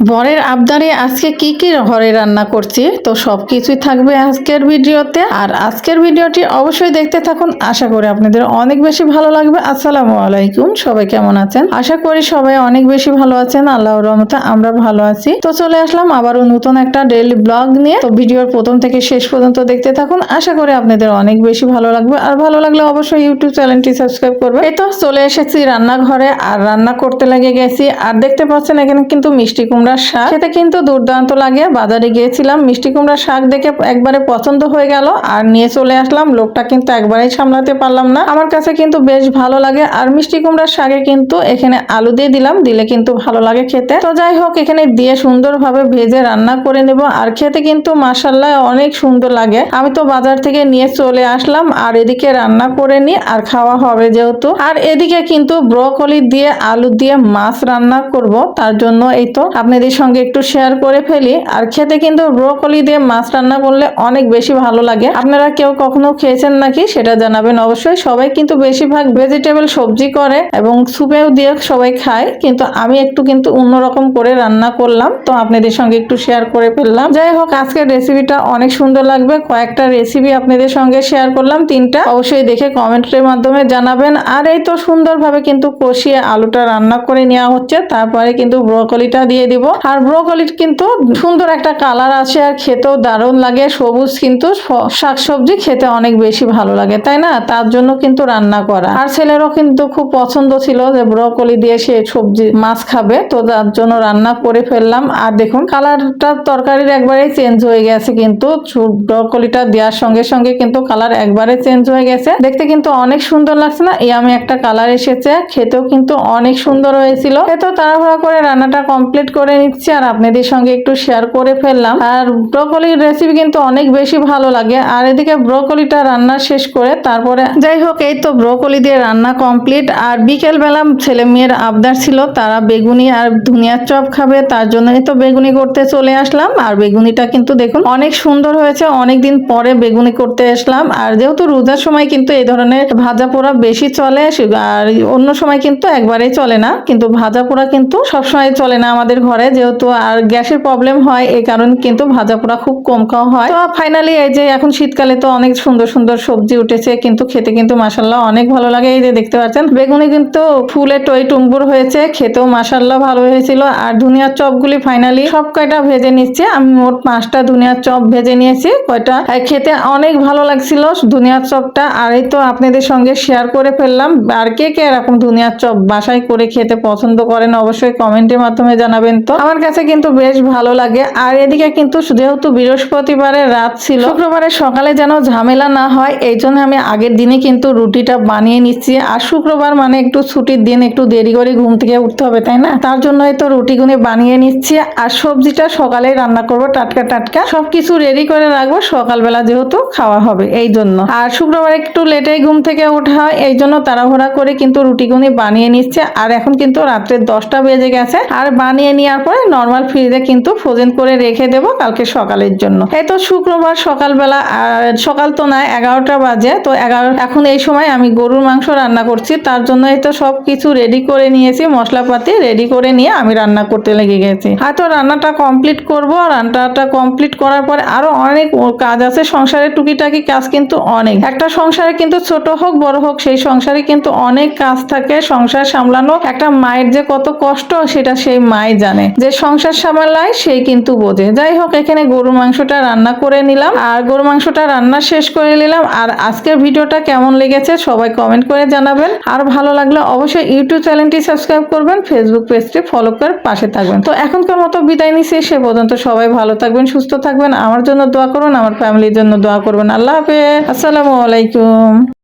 বরের আবদারে আজকে কি কি ঘরে রান্না করছি, তো সব কিছুই থাকবে আজকের ভিডিওতে। আর আজকের ভিডিওটি অবশ্যই দেখতে থাকুন, আশা করি আপনাদের অনেক বেশি ভালো লাগবে। আসসালামু আলাইকুম, সবাই কেমন আছেন? আশা করি সবাই অনেক বেশি ভালো আছেন, আল্লাহর রহমতে আমরা ভালো আছি। তো চলে আসলাম আবারও নতুন একটা ডেইলি ব্লগ নিয়ে। তো ভিডিওর প্রথম থেকে শেষ পর্যন্ত দেখতে থাকুন, আশা করি আপনাদের অনেক বেশি ভালো লাগবে। আর ভালো লাগলে অবশ্যই ইউটিউব চ্যানেলটি সাবস্ক্রাইব করবে এই তো চলে এসেছি রান্নাঘরে, আর রান্না করতে লেগে গেছি। আর দেখতে পাচ্ছেন এখানে কিন্তু মিষ্টি কুমড়ার শাক। খেতে কিন্তু দুর্দান্ত লাগে। বাজারে গিয়েছিলাম, মিষ্টি কুমড়ার শাক দেখে একবারে পছন্দ হয়ে গেল। আর নিয়ে চলে আসলাম, লোকটা কিন্তু একবারেই সামলাতে পারলাম না। আমার কাছে কিন্তু বেশ ভালো লাগে। আর মিষ্টি কুমড়ার শাকে কিন্তু এখানে আলু দিয়ে দিলাম, দিলে কিন্তু ভালো লাগে খেতে। তো যাই হোক, এখানে দিয়ে সুন্দরভাবে ভেজে রান্না করে নেব। আর খেতে কিন্তু মাসাল্লাহ অনেক সুন্দর লাগে। আমি তো বাজার থেকে নিয়ে চলে আসলাম, আর এদিকে রান্না করে নি, আর খাওয়া হবে যেহেতু। আর এদিকে কিন্তু ব্রকলি দিয়ে আলু দিয়ে মাছ রান্না করব, তার জন্য এই তো। আপনাদের সঙ্গে একটু শেয়ার করে ফেলি। আর খেতে কিন্তু ব্রোকলি দিয়ে মাছ রান্না করলে অনেক বেশি ভালো লাগে। আপনারা কেউ কখনো খেয়েছেন নাকি? সেটা জানাবেন অবশ্যই। সবাই কিন্তু বেশিরভাগ ভেজিটেবল সবজি করে এবং সুপেও দিয়ে সবাই খায়। কিন্তু আমি একটু কিন্তু অন্যরকম করে রান্না করলাম। তো আপনাদের সঙ্গে একটু শেয়ার করে ফেললাম। যাই হোক, আজকের রেসিপিটা অনেক সুন্দর লাগবে। কয়েকটা রেসিপি আপনাদের সঙ্গে শেয়ার করলাম। তিনটা। অবশ্যই দেখে কমেন্টের মাধ্যমে জানাবেন। আর এই তো সুন্দরভাবে কিন্তু কষিয়ে আলুটা রান্না করে নেওয়া হচ্ছে। তারপরে কিন্তু ব্রোকলিটা দিয়ে দিব। আর ব্রোকলির কিন্তু সুন্দর একটা কালার আছে আর খেতেও দারুণ লাগে। সবুজ কিন্তু শাকসবজি খেতে অনেক বেশি ভালো লাগে, তাই না? তার জন্য কিন্তু রান্না করা। আর ছেলেরও কিন্তু খুব পছন্দ ছিল যে ব্রোকলি দিয়ে সে সবজি, মাছ খাবে। তো তার জন্য রান্না করে ফেললাম। আর দেখুন কালারটা তরকারির একবারেই চেঞ্জ হয়ে গেছে কিন্তু। ব্রকলিটা দেওয়ার সঙ্গে সঙ্গে কিন্তু কালার একবারে চেঞ্জ হয়ে গেছে। দেখতে কিন্তু অনেক সুন্দর লাগছে না? এই আমি একটা কালার এসেছে। খেতেও কিন্তু অনেক সুন্দর হয়েছিল। তো তাড়াহুড়া করে রান্নাটা কমপ্লিট করে নিচ্ছি আর আপনাদের সঙ্গে একটু শেয়ার করে ফেললাম। আর ব্রকলির রেসিপি কিন্তু অনেক বেশি ভালো লাগে। আর এদিকে ব্রকলিটা রান্না শেষ করে তারপরে যাই হোক, এই তো ব্রকলি দিয়ে রান্না কমপ্লিট আর বিকেল বেলা ছেলে মেয়ের আবদার ছিল, তারা বেগুনি আর ধুনিয়ার চপ খাবে, তার জন্য এই তো বেগুনি করতে চলে আসলাম। আর বেগুনিটা কিন্তু দেখুন অনেক সুন্দর হয়েছে অনেক দিন পরে বেগুনি করতে আসলাম। আর যেহেতু রোজার সময় কিন্তু এই ধরনের ভাজা পোড়া বেশি চলে আর অন্য সময় কিন্তু একবারেই চলে না। কিন্তু ভাজা পোড়া কিন্তু সবসময় চলে না আমাদের ঘরে। যেহেতু আর গ্যাসের প্রবলেম হয় এই কারণে কিন্তু ভাজা পোড়া খুব কম খাওয়া হয়। তো ফাইনালি এই যে এখন শীতকালে তো অনেক সুন্দর সুন্দর সবজি উঠেছে, কিন্তু খেতে কিন্তু মাসাল্লাহ অনেক ভালো লাগে। এই যে দেখতে পাচ্ছেন, বেগুনি কিন্তু ফুলে টই টুম্বুর হয়েছে, খেতেও মাসাল্লাহ ভালো হয়েছিল। আর ধুনিয়ার চপগুলি ফাইনালি সব কয়টা ভেজে নিচ্ছে। আমি মোট পাঁচটা ধুনিয়ার চপ ভেজে নিয়েছি, কয়টা? খেতে অনেক ভালো লাগছিল ধনিয়ার চপটা। আর এই তো আপনাদের সঙ্গে শেয়ার করে ফেললাম, আর কে কে এরকম ধনিয়ার চপ বাসায় করে খেতে পছন্দ করেন অবশ্যই কমেন্টের মাধ্যমে জানাবেন তো। আমার কাছে কিন্তু বেশ ভালো লাগে। আর এদিকে কিন্তু যেহেতু বৃহস্পতিবারের রাত ছিল, শুক্রবারের সকালে যেন ঝামেলা না হয়, এই জন্য আমি আগের দিনে কিন্তু রুটিটা বানিয়ে নিচ্ছি। আর শুক্রবার মানে একটু ছুটির দিন, একটু দেরি করে ঘুম থেকে উঠতে হবে, তাই না? তার জন্যই তো রুটিগুলি বানিয়ে নিচ্ছি। আর সবজিটা সকালে রান্না করব, টাটকা টাটকা। সবকিছু রেডি করে রাখব, সকালবেলা যেহেতু খাওয়া হবে, এই জন্য। আর শুক্রবার একটু লেটেই ঘুম থেকে ওঠা হয়, এই জন্য তাড়াহুড়া করে কিন্তু রুটিগুলি বানিয়ে নিচ্ছে। আর এখন কিন্তু রাত্রে দশটা বেজে গেছে। আর বানিয়ে নেওয়ার পরে নর্মাল ফ্রিজে কিন্তু ফ্রোজেন করে রেখে দেবো কালকে সকালের জন্য। এই তো শুক্রবার সকালবেলা সকাল তো না এগারোটা বাজে, তো এগারো এখন এই সময় আমি গরুর মাংস রান্না করছি, তার জন্য এই তো সব কিছু রেডি করে নিয়েছি, মশলাপাতি রেডি করে নিয়ে আমি রান্না করতে লেগে গেছি। আর তো রান্নাটা কমপ্লিট করব রান্নাটা কমপ্লিট করার পরে আরও অনেক কাজ আছে, সংসারের টুকিটাকি কাজ কিন্তু অনেক। একটা সংসারে কিন্তু ছোট হোক, বড় হোক, সেই সংসারে কিন্তু অনেক কাজ থাকে, সংসার সামলানো, একটা মায়ের যে কত কষ্ট, সেটা সেই মাই জানে। যে সংসার সামলায় সেই কিন্তু বোঝে। যাই হোক, এখানে গরু মাংসটা রান্না করে নিলাম। আর গরু মাংসটা রান্না শেষ করে নিলাম। আর আজকের ভিডিওটা কেমন লেগেছে সবাই কমেন্ট করে জানাবেন। আর ভালো লাগলে অবশ্যই ইউটিউব চ্যানেলটি সাবস্ক্রাইব করবেন ফেসবুক পেজটি ফলো করে পাশে থাকবেন। তো এখনকার মতো বিদায় নিচ্ছি সে পর্যন্ত সবাই ভালো থাকবেন, সুস্থ থাকবেন। আমার জন্য দোয়া করুন, আমার ফ্যামিলির জন্য দোয়া করবেন। আল্লাহ হাফেজ। আসসালামু আলাইকুম।